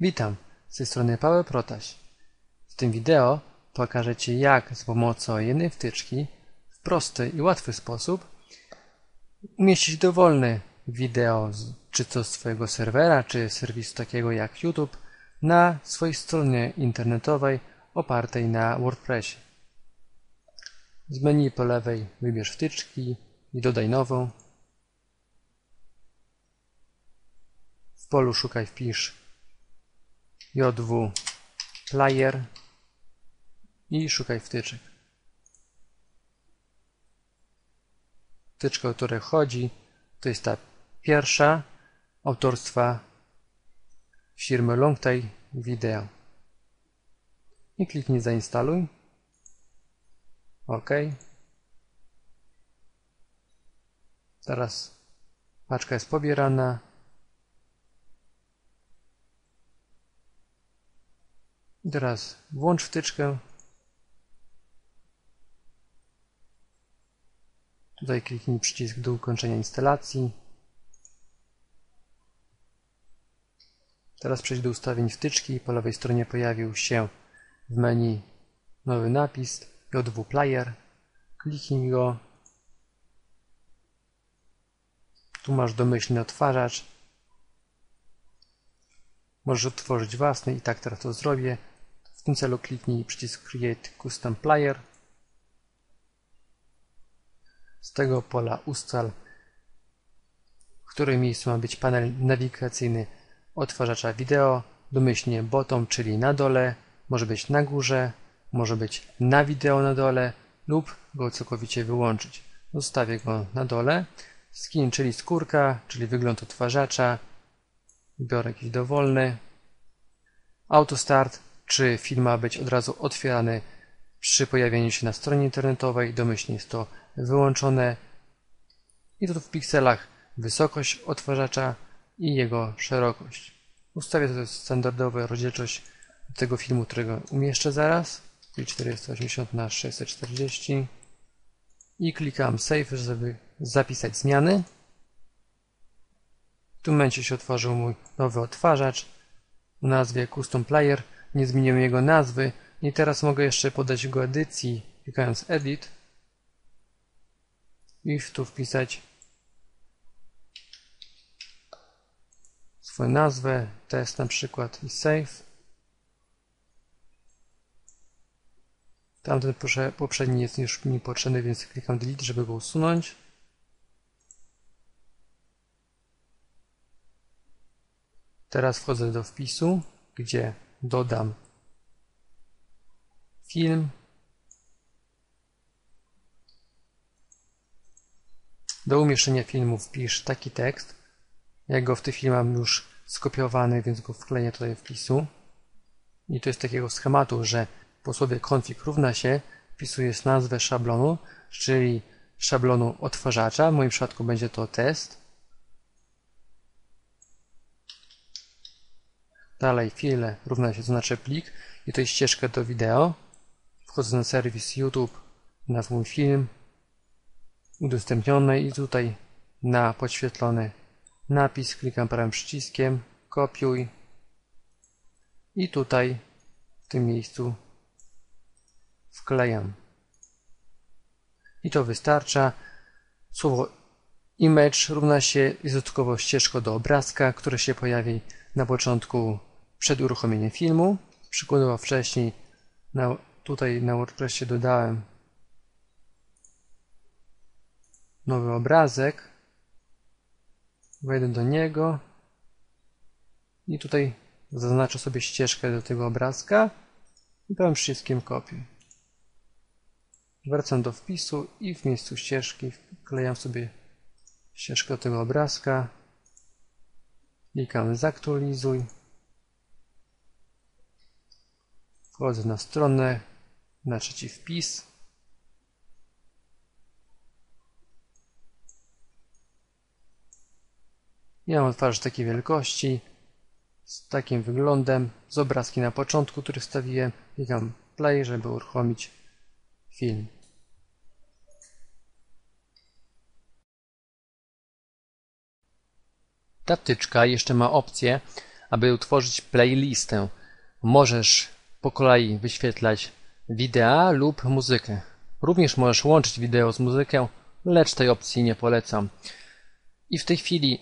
Witam, z tej strony Paweł Protaś. W tym wideo pokażę Ci jak z pomocą jednej wtyczki w prosty i łatwy sposób umieścić dowolne wideo, czy to z Twojego serwera, czy serwisu takiego jak YouTube, na swojej stronie internetowej opartej na WordPressie. Z menu po lewej wybierz wtyczki i dodaj nową. W polu szukaj wpisz JW Player i szukaj wtyczek. Wtyczka, o której chodzi, to jest ta pierwsza autorstwa firmy Longtail Video. I kliknij zainstaluj. OK. Teraz paczka jest pobierana. I teraz włącz wtyczkę. Tutaj kliknij przycisk do ukończenia instalacji. Teraz przejdź do ustawień wtyczki. Po lewej stronie pojawił się w menu nowy napis JW Player. Kliknij go. Tu masz domyślny odtwarzacz. Możesz otworzyć własny i tak teraz to zrobię. W tym celu kliknij przycisk Create Custom Player. Z tego pola ustal, w którym miejscu ma być panel nawigacyjny odtwarzacza wideo, domyślnie bottom, czyli na dole, może być na górze, może być na wideo na dole lub go całkowicie wyłączyć. Zostawię go na dole. Skin, czyli skórka, czyli wygląd odtwarzacza. Biorę jakiś dowolny. Autostart, czy film ma być od razu otwierany przy pojawieniu się na stronie internetowej. Domyślnie jest to wyłączone. I tu w pikselach wysokość odtwarzacza i jego szerokość. Ustawię to standardowa rozdzielczość tego filmu, którego umieszczę zaraz, czyli 480 na 640 i klikam Save, żeby zapisać zmiany. W tym momencie się otworzył mój nowy odtwarzacz o nazwie Custom Player. Nie zmieniłem jego nazwy i teraz mogę jeszcze podać go edycji, klikając Edit i tu wpisać swoją nazwę, test na przykład i save. Tamten poprzedni jest już mi potrzebny, więc klikam delete, żeby go usunąć. Teraz wchodzę do wpisu, gdzie dodam film. Do umieszczenia filmu wpisz taki tekst. Ja go w tej chwili mam już skopiowany, więc go wkleję tutaj wpisu. I to jest takiego schematu, że po słowie config równa się wpisujesz nazwę szablonu, czyli szablonu odtwarzacza. W moim przypadku będzie to test. Dalej file równa się, znaczy plik i to jest ścieżka do wideo. Wchodzę na serwis YouTube, na mój film udostępniony i tutaj na podświetlony napis, klikam prawym przyciskiem, kopiuj i tutaj w tym miejscu wklejam. I to wystarcza. Słowo image równa się dodatkowo ścieżką do obrazka, które się pojawi na początku przed uruchomieniem filmu. Przykładowo wcześniej na, tutaj na WordPressie dodałem nowy obrazek. Wejdę do niego i tutaj zaznaczę sobie ścieżkę do tego obrazka i prawym przyciskiem kopiuj. Wracam do wpisu i w miejscu ścieżki wklejam sobie ścieżkę do tego obrazka. Klikam zaktualizuj. Wchodzę na stronę, na trzeci wpis. Ja mam twarz takiej wielkości, z takim wyglądem, z obrazki na początku, który wstawiłem. Klikam play, żeby uruchomić film. Ta wtyczka jeszcze ma opcję, aby utworzyć playlistę, możesz po kolei wyświetlać wideo lub muzykę. Również możesz łączyć wideo z muzyką, lecz tej opcji nie polecam. I w tej chwili,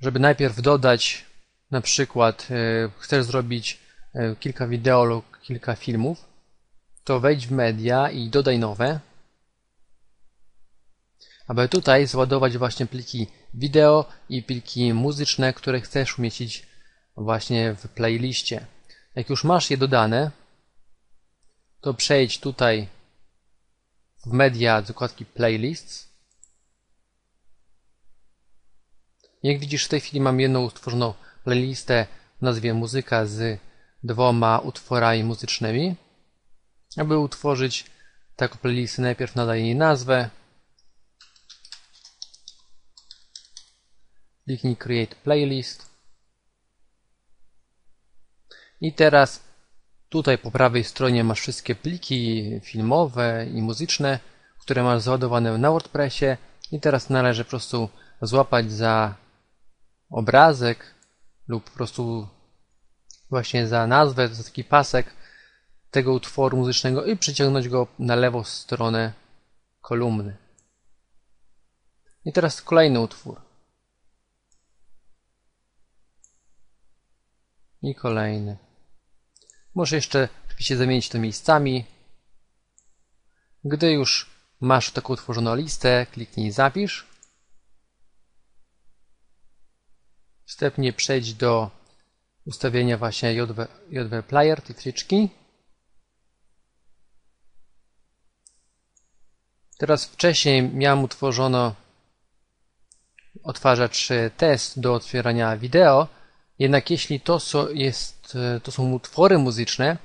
żeby najpierw dodać, na przykład e, chcesz zrobić e, kilka wideo lub kilka filmów, to wejdź w media i dodaj nowe, aby tutaj zładować właśnie pliki wideo i pliki muzyczne, które chcesz umieścić właśnie w playliście. Jak już masz je dodane, to przejdź tutaj w media do zakładki playlists. Jak widzisz w tej chwili mam jedną utworzoną playlistę w nazwie muzyka z dwoma utworami muzycznymi. Aby utworzyć taką playlistę najpierw nadaję jej nazwę. Kliknij Create Playlist. I teraz tutaj po prawej stronie masz wszystkie pliki filmowe i muzyczne, które masz załadowane na WordPressie i teraz należy po prostu złapać za obrazek lub po prostu właśnie za nazwę, za taki pasek tego utworu muzycznego i przyciągnąć go na lewą stronę kolumny. I teraz kolejny utwór. I kolejny. Możesz jeszcze oczywiście zamienić to miejscami. Gdy już masz taką utworzoną listę, kliknij zapisz. Wstępnie przejdź do ustawienia właśnie JW, JW Player, tej wtyczki. Teraz wcześniej miałem utworzono odtwarzacz test do otwierania wideo, jednak jeśli to, co jest, to są utwory muzyczne,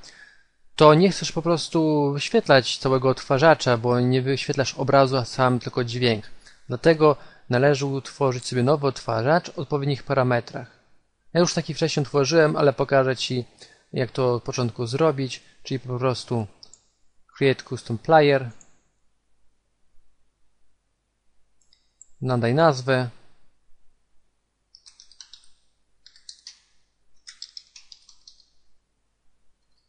to nie chcesz po prostu wyświetlać całego odtwarzacza, bo nie wyświetlasz obrazu, a sam tylko dźwięk. Dlatego należy utworzyć sobie nowy odtwarzacz w odpowiednich parametrach. Ja już taki wcześniej tworzyłem, ale pokażę Ci, jak to od początku zrobić, czyli po prostu Create Custom Player, nadaj nazwę,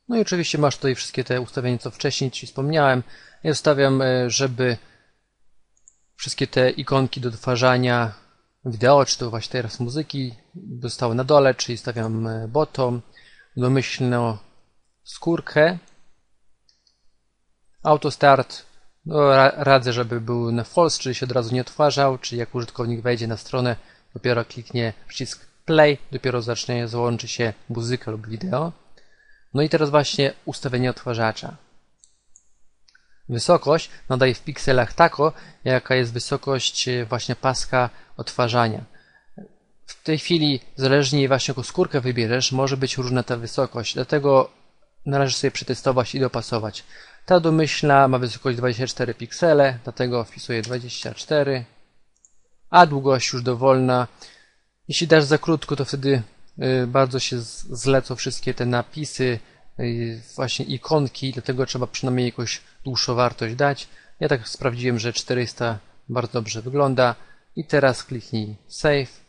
No i oczywiście masz tutaj wszystkie te ustawienia, co wcześniej Ci wspomniałem. Ja ustawiam, e, żeby wszystkie te ikonki do odtwarzania wideo, czy to właśnie teraz muzyki, zostały na dole, czyli stawiam e, bottom, domyślną skórkę. Autostart no, radzę, żeby był na false, czyli się od razu nie odtwarzał, czyli jak użytkownik wejdzie na stronę, dopiero kliknie przycisk play, dopiero zacznie złączy się muzyka lub wideo. No i teraz właśnie ustawienie odtwarzacza. Wysokość nadaje w pikselach tako, jaka jest wysokość e, właśnie paska odtwarzania. W tej chwili, zależnie właśnie jaką skórkę wybierzesz, może być różna ta wysokość, dlatego należy sobie przetestować i dopasować. Ta domyślna ma wysokość 24 piksele, dlatego wpisuję 24, a długość już dowolna. Jeśli dasz za krótko, to wtedy y, bardzo się zlecą wszystkie te napisy, y, właśnie ikonki, dlatego trzeba przynajmniej jakąś dłuższą wartość dać. Ja tak sprawdziłem, że 400 bardzo dobrze wygląda. I teraz kliknij Save.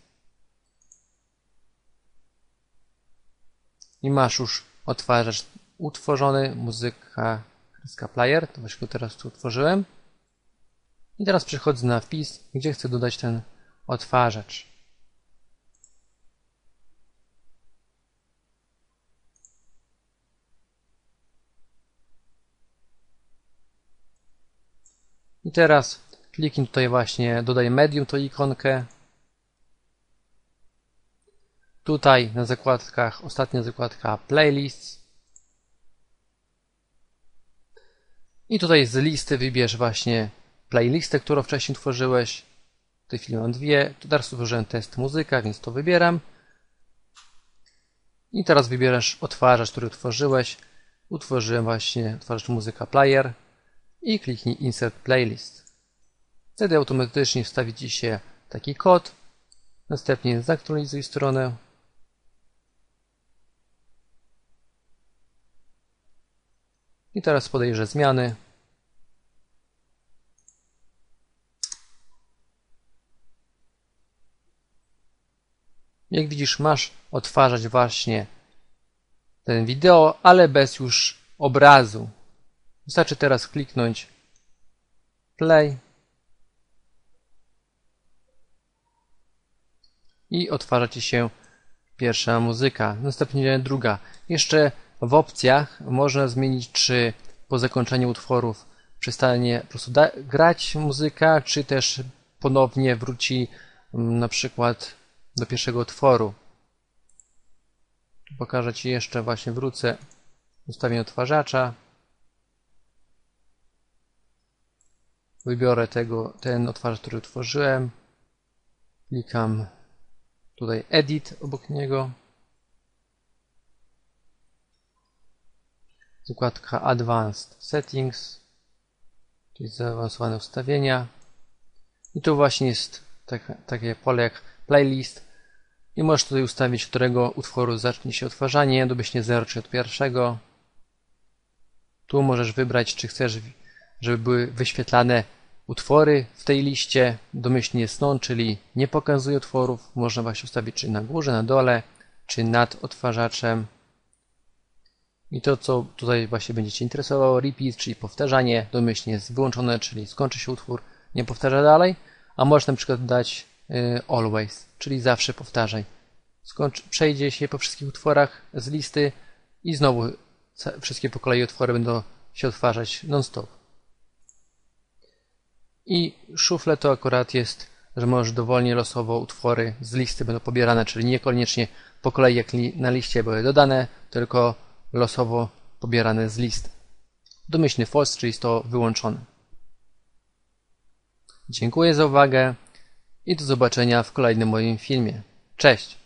I masz już odtwarzacz utworzony, muzyka kreska player, to właśnie teraz tu otworzyłem. I teraz przechodzę na wpis, gdzie chcę dodać ten odtwarzacz. I teraz kliknij tutaj właśnie, dodaj medium, tą ikonkę. Tutaj na zakładkach, ostatnia zakładka playlists. I tutaj z listy wybierz właśnie playlistę, którą wcześniej tworzyłeś. W tej chwili mam dwie. Tu teraz utworzyłem test muzyka, więc to wybieram. I teraz wybierasz odtwarzacz, który utworzyłeś. Utworzyłem właśnie odtwarzacz muzyka player i kliknij insert playlist. Wtedy automatycznie wstawi Ci się taki kod. Następnie zaktualizuj stronę. I teraz podejrzę zmiany. Jak widzisz, masz odtwarzać właśnie ten wideo, ale bez już obrazu. Wystarczy teraz kliknąć play i otwarza Ci się pierwsza muzyka, następnie druga. Jeszcze w opcjach można zmienić, czy po zakończeniu utworów przestanie po prostu grać muzyka, czy też ponownie wróci mm, na przykład do pierwszego utworu. Pokażę Ci jeszcze, właśnie wrócę ustawienie odtwarzacza. Wybiorę tego, ten odtwarzacz, który utworzyłem. Klikam tutaj Edit obok niego. Zakładka Advanced Settings, czyli zaawansowane ustawienia. I tu właśnie jest tak, takie pole jak playlist. I możesz tutaj ustawić, którego utworu zacznie się odtwarzanie, domyślnie 0 czy od pierwszego. Tu możesz wybrać, czy chcesz, żeby były wyświetlane utwory w tej liście. Domyślnie none, czyli nie pokazuje utworów. Można właśnie ustawić, czy na górze, na dole, czy nad odtwarzaczem. I to, co tutaj właśnie będzie Cię interesowało, repeat, czyli powtarzanie, domyślnie jest wyłączone, czyli skończy się utwór, nie powtarza dalej, a możesz na przykład dać y, always, czyli zawsze powtarzaj. Skończy, przejdzie się po wszystkich utworach z listy i znowu wszystkie po kolei utwory będą się odtwarzać non-stop. I szufle to akurat jest, że możesz dowolnie losowo utwory z listy będą pobierane, czyli niekoniecznie po kolei jak na liście były dodane, tylko losowo pobierane z listy. Domyślny false, czyli jest to wyłączone. Dziękuję za uwagę i do zobaczenia w kolejnym moim filmie. Cześć!